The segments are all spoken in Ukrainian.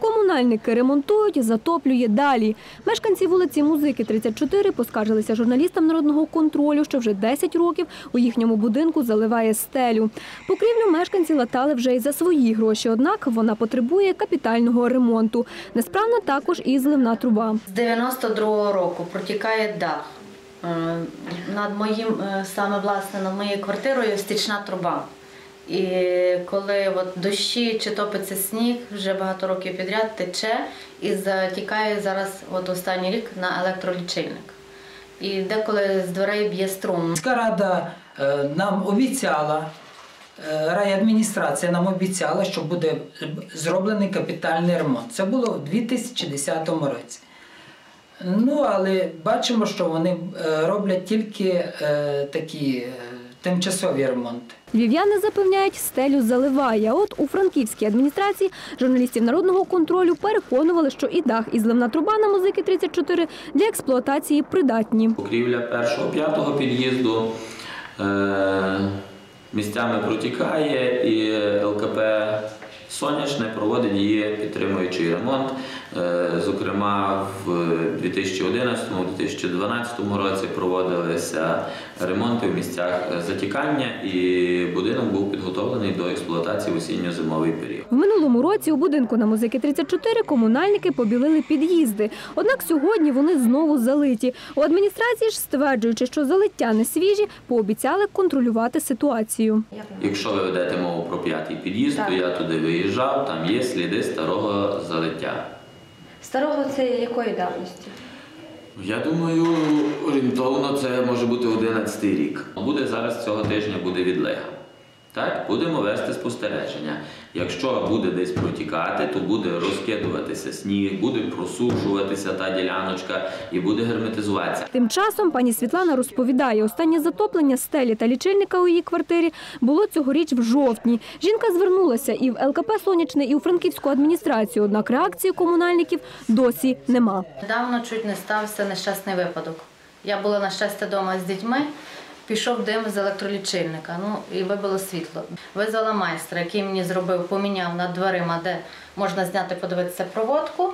Комунальники ремонтують, затоплює далі. Мешканці вулиці Музики 34 поскаржилися журналістам народного контролю, що вже 10 років у їхньому будинку заливає стелю. Покрівлю мешканці латали вже й за свої гроші, однак вона потребує капітального ремонту. Несправна також і зливна труба. З 92-го року протікає дах. Е, Над моїм, е, саме власне, над моєю квартирою стічна труба. І коли от дощі чи топиться сніг, вже багато років підряд тече і затікає зараз, от останній рік, на електролічильник. І деколи з дверей б'є струм. Міська рада е, нам обіцяла, е, райадміністрація нам обіцяла, що буде зроблений капітальний ремонт. Це було в 2010 році. Ну, але бачимо, що вони е, роблять тільки такі тимчасові ремонти. Львів'яни запевняють, стелю заливає. От у франківській адміністрації журналістів народного контролю переконували, що і дах, і зливна труба на музики 34 для експлуатації придатні. Покрівля першого п'ятого під'їзду е, місцями протікає, і ЛКП Сонячне проводить її підтримуючий ремонт. Е, Зокрема, в 2011-2012 році проводилися ремонти в місцях затікання, і будинок був підготовлений до експлуатації в осінньо-зимовий період. В минулому році у будинку на музики 34 комунальники побілили під'їзди. Однак сьогодні вони знову залиті. У адміністрації ж стверджуючи, що залиття не свіжі, пообіцяли контролювати ситуацію. Якщо ви ведете мову про п'ятий під'їзд, то я туди виїжджав, там є сліди старого залиття. Старого це якої давності? Я думаю, орієнтовно це може бути 11 рік. Буде зараз цього тижня буде відлега. Так, будемо вести спостереження. Якщо буде десь протікати, то буде розкидуватися сніг, буде просушуватися та діляночка і буде герметизуватися. Тим часом пані Світлана розповідає, останнє затоплення стелі та лічильника у її квартирі було цьогоріч в жовтні. Жінка звернулася і в ЛКП «Сонячне», і у франківську адміністрацію, однак реакції комунальників досі нема. Недавно чуть не стався нещасний випадок. Я була на щастя вдома з дітьми. Пішов дим з електролічильника, ну і вибило світло. Визвала майстра, який мені зробив, поміняв над дверима, де можна зняти, подивитися проводку,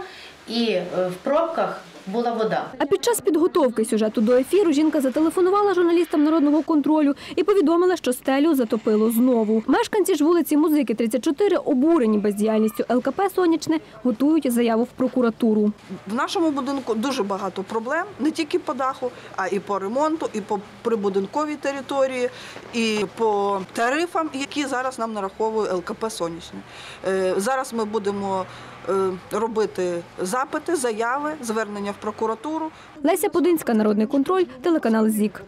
і е, в пробках була вода. А під час підготовки сюжету до ефіру жінка зателефонувала журналістам народного контролю і повідомила, що стелю затопило знову. Мешканці ж вулиці Музики 34 обурені бездіяльністю ЛКП «Сонячне» готують заяву в прокуратуру. В нашому будинку дуже багато проблем, не тільки по даху, а і по ремонту, і по прибудинковій території, і по тарифам, які зараз нам нараховує ЛКП Сонячне. Е, Зараз ми будемо робити запити, заяви, звернення в прокуратуру. Леся Подинська, Народний контроль, телеканал ЗІК.